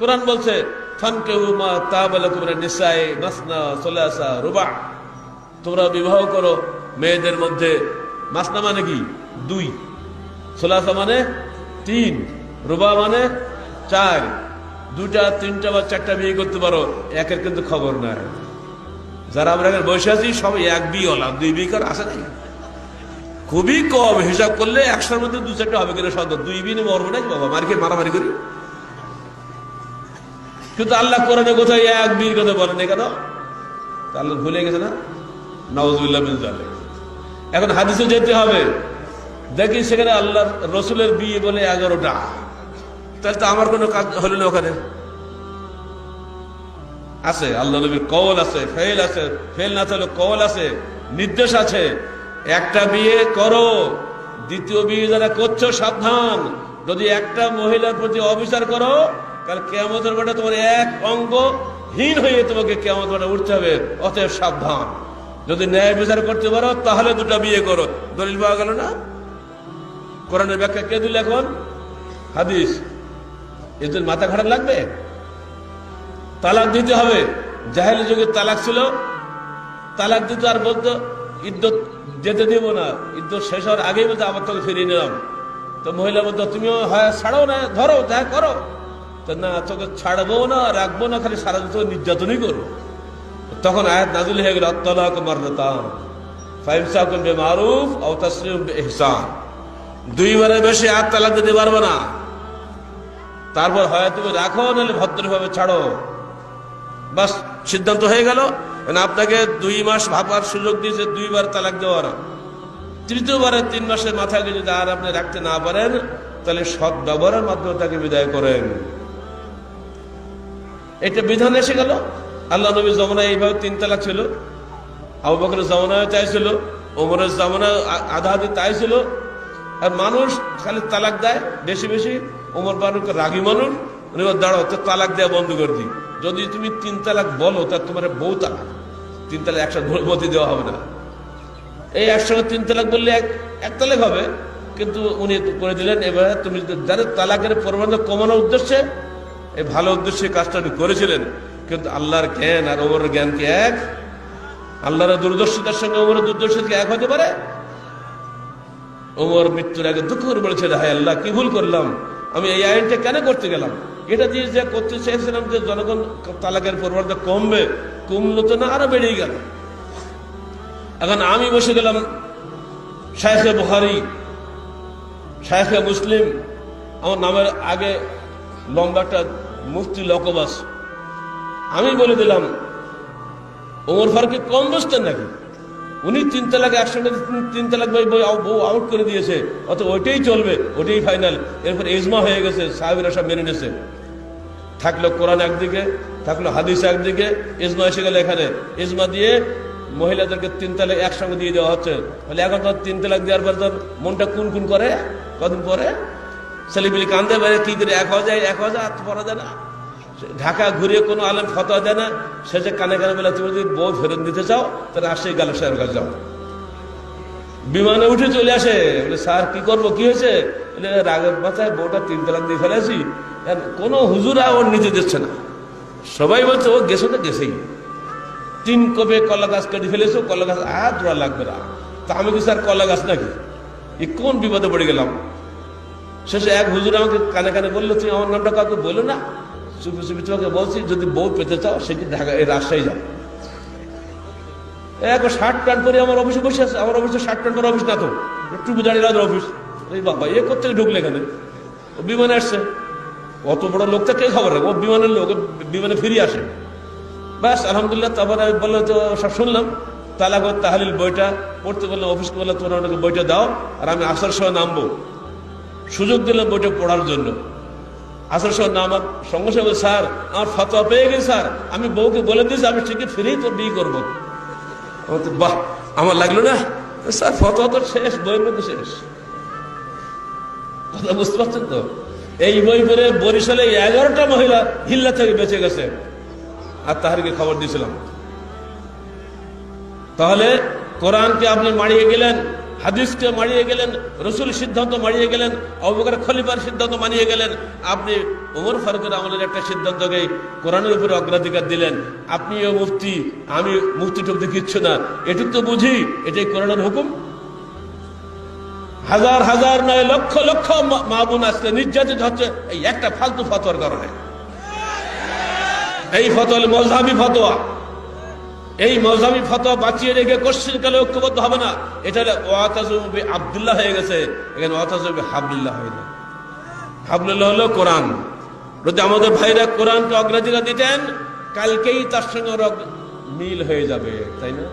কোরআন বলছে তোমরা বিবাহ করো মেয়েদের মধ্যে। মাসনা মানে কি? দুই। সোলাসা মানে তিন। রুবা মানে চার। দুটা তিনটা বা চারটা বিয়ে করতে পারো, একের কিন্তু খবর নাই। যারা আমরা এখানে বসে আছি সব এক বিয়ে হলাম দুই বিয়ে কর আসে নাই। খুবই কম হিসাব করলে একশোর মধ্যে দু চারটা হবে কিনা সন্দেহ। দুই বিয়ে মরবো নাকি বাবা? মার্কে মারামারি করি? কিন্তু আল্লাহ কোরআনে কোথায় এক বিয়ের কথা বলেন কেন? তা আল্লাহ ভুলে গেছে না? নওয়াজুল্লাহ বিন জালেক। এখন হাদিসে যেতে হবে। দেখি সেখানে আল্লাহ রসুলের বিয়ে বলে এগারোটা। তাহলে তো আমার কোনো কাজ হলো না ওখানে। আছে, আল্লাহ নবীর কওল আছে ফেল আছে ফেল না থাকলে কওল আছে, নির্দেশ আছে। একটা বিয়ে করো, দ্বিতীয় বিয়ে যারা করছ সাবধান। যদি একটা মহিলার প্রতি অবিচার করো তাহলে কেমতের বেটা তোমার এক অঙ্গ হীন হয়ে তোমাকে কেমত বেটা উঠতে হবে, অতএব সাবধান। যদি ন্যায় বিচার করতে পারো, তাহলে দুটা বিয়ে করো। দলিল পাওয়া গেল না? কোরআনের ব্যাখ্যা কে দিল এখন? হাদিস। এদের মাথা খারাপ লাগবে? তালাক দিতে হবে। জাহেলি যুগে তালাক ছিল। তালাক দিতে আর বলতো ইদ্যত যেতে দিব না। ইদ্যত শেষ হওয়ার আগেই বলতো আবার তোকে ফিরিয়ে নিলাম। তো মহিলা বলতো তুমিও হয়, ছাড়ো না, ধরো, যা করো। তো না, তোকে ছাড়বো না, রাখব না, খালি সারা তোকে নির্যাতনই করব। তখন আয়াত নাজুল হয়ে গেল আত্মালাক মারনাতাম ফাইভ সাকুন বে মারুফ ও বে ইহসান দুইবারের বেশি আয়াত তালাক দিতে পারবে না। তারপর হয় তুমি রাখো, নাহলে ভদ্রভাবে ছাড়ো। বাস, সিদ্ধান্ত হয়ে গেল। মানে আপনাকে দুই মাস ভাবার সুযোগ দিয়েছে, দুইবার তালাক দেওয়ার। তৃতীয়বারে তিন মাসের মাথায় যদি আর আপনি রাখতে না পারেন, তাহলে সৎ ব্যবহারের মাধ্যমে তাকে বিদায় করেন। এটা বিধান এসে গেল। আল্লাহ নবী জমানায় এইভাবে তিন তালাক ছিল। আবু বকরের জমানায় তাই ছিল, ওমরের জমানায় আধা আধি তাই ছিল। আর মানুষ খালি তালাক দেয়, বেশি বেশি। ওমর বানুক রাগী মানুষ, উনি দাঁড়াও তো তালাক দেওয়া বন্ধ করে দিই। যদি তুমি তিন তালাক বলো, তা তোমার বউ তালাক। তিন তালাক একসাথে অনুমতি দেওয়া হবে না। এই একসঙ্গে তিন তালাক বললে এক এক তালাক হবে। কিন্তু উনি করে দিলেন, এবার তুমি যাদের তালাকের পরিমাণ কমানোর উদ্দেশ্যে এই ভালো উদ্দেশ্যে কাজটা করেছিলেন। কিন্তু আল্লাহর জ্ঞান আর ওমরের জ্ঞান কি এক? আল্লাহর দূরদর্শিতার সঙ্গে ওমরের দূরদর্শিতা এক হতে পারে? ওমর মৃত্যুর আগে দুঃখ করে বলেছে হায় আল্লাহ, কি ভুল করলাম? আমি এই আইনটা কেন করতে গেলাম? এটা দিয়ে যে করতে চেয়েছিলাম যে জনগণ তালাকের পরিমাণটা কমবে, কমলো তো না, আরও বেড়েই গেল। এখন আমি বসে গেলাম শায়েখে বুহারি শায়েখে মুসলিম, আমার নামের আগে লম্বা একটা মুফতি লকবাস, আমি বলে দিলাম, ওমর ফারুককে কম বসতেন নাকি? উনি তিন তালাক একসঙ্গে তিন- তালাক বই বউ আউট করে দিয়েছে, অত ওইটাই চলবে, ওইটাই ফাইনাল এরপর এজমা হয়ে গেছে, সাহেবেরা সব মেনে নিয়েছে। থাকল কোরআন একদিকে, থাকল হাদিস একদিকে, ইজমা এসে গেল এখানে। ইজমা দিয়ে মহিলাদেরকে তিন তালাক একসঙ্গে দিয়ে দেওয়া হচ্ছে। তাহলে এখন তো তিন তালাক দেওয়ার পর তোর মনটা কুন কুন করে? কদিন পরে? ছেলেপিলি কান্দে বাইরে কি করে এক হওয়া যায়, এক হওয়া যায় পড়া যায় না। ঢাকা ঘুরিয়ে কোনো আলেম ফতোয়া দেয় না। সে যে কানে কানে বেলা, তুমি যদি বউ ফেরত দিতে চাও, তাহলে আসে গালো সাহেবের কাছে যাও। বিমানে উঠে চলে আসে। বলে, স্যার, কি করব? কি হয়েছে? রাগের মাথায় বউটা তিন তালাক দিয়ে ফেলেছি কোনো হুজুরা ওর নিতে দিচ্ছে না। সবাই বলছে, ও গেছো তো গেছেই। তিন কবে কলা গাছ কেটে ফেলেছো, কলা গাছ আর লাগবে না। তা আমি কি স্যার কলা গাছ নাকি? কোন বিপদে পড়ে গেলাম? শেষে এক হুজুর আমাকে কানে কানে বলল, তুমি আমার নামটা কাউকে বলো না? চুপি চুপি তোমাকে বলছি, যদি বউ পেতে চাও সেটি ঢাকা, এই রাজশাহী যাও এক শার্ট প্যান্ট পরে আমার অফিসে বসে আছে, আমার অফিসে শার্ট প্যান্ট পরে অফিস না তো টুপি দাঁড়িয়ে রাজার অফিস। এই বাবা, এ করতে ঢুকলে এখানে? ও বিমানে আসছে। অত বড় লোকটা কে খবর রাখে? ও বিমানের লোক বিমানে ফিরে আসে। ব্যাস, আলহামদুলিল্লাহ, তারপরে বলল তো সব শুনলাম। তালাক তাহালিল বইটা পড়তে বললাম অফিসকে বললাম তোমরা ওনাকে বইটা দাও, আর আমি আসার সময় নামবো। সুযোগ দিলাম বইটা পড়ার জন্য। আসার সময় নামার সঙ্গে সঙ্গে স্যার, আমার ফতোয়া পেয়ে গেছে স্যার, আমি বউকে বলে দিয়েছি, আমি ঠিকই ফিরেই তোর বিয়ে করব। আমার বাহ, আমার লাগল না? স্যার, ফতোয়া তো শেষ, বইয়ের মধ্যে শেষ। কথা বুঝতে পারছেন তো? এই বই পড়ে বরিশালে এগারোটা মহিলা হিল্লা থেকে বেঁচে গেছে। আর তাহারকে খবর দিয়েছিলাম। তাহলে কোরআনকে আপনি মারিয়ে গেলেন হাদিসকে মারিয়ে গেলেন, রসুল সিদ্ধান্ত মারিয়ে গেলেন অবকার খলিফার সিদ্ধান্ত মানিয়ে গেলেন। আপনি ওমর ফারুকের আমলের একটা সিদ্ধান্তকে কোরআনের উপরে অগ্রাধিকার দিলেন। আপনিও মুফতি, আমি মুফতি টুফতি কিচ্ছু না। এটুক তো বুঝি, এটাই কোরআনের হুকুম। হাজার হাজার নয় লক্ষ লক্ষ মা- বোন আজকে নির্যাতিত হচ্ছে এই একটা ফালতু ফতোয়ার কারণে। এই ফতোয়া মজহাবি ফতোয়া। এই মজহাবি ফতোয়া বাঁচিয়ে রেখে কোশ্চিন কালে ঐক্যবদ্ধ হবে না। এটা ওয়াতাজুবি আব্দুল্লাহ হয়ে গেছে। এখানে ওয়াতাজুবি হাবলুল্লাহ হয়ে যায় হাবলুল্লাহ হলো কোরআন। যদি আমাদের ভাইরা কোরআনকে অগ্রাধিকার দিতেন, কালকেই তার সঙ্গে ওরা মিল হয়ে যাবে। তাই না?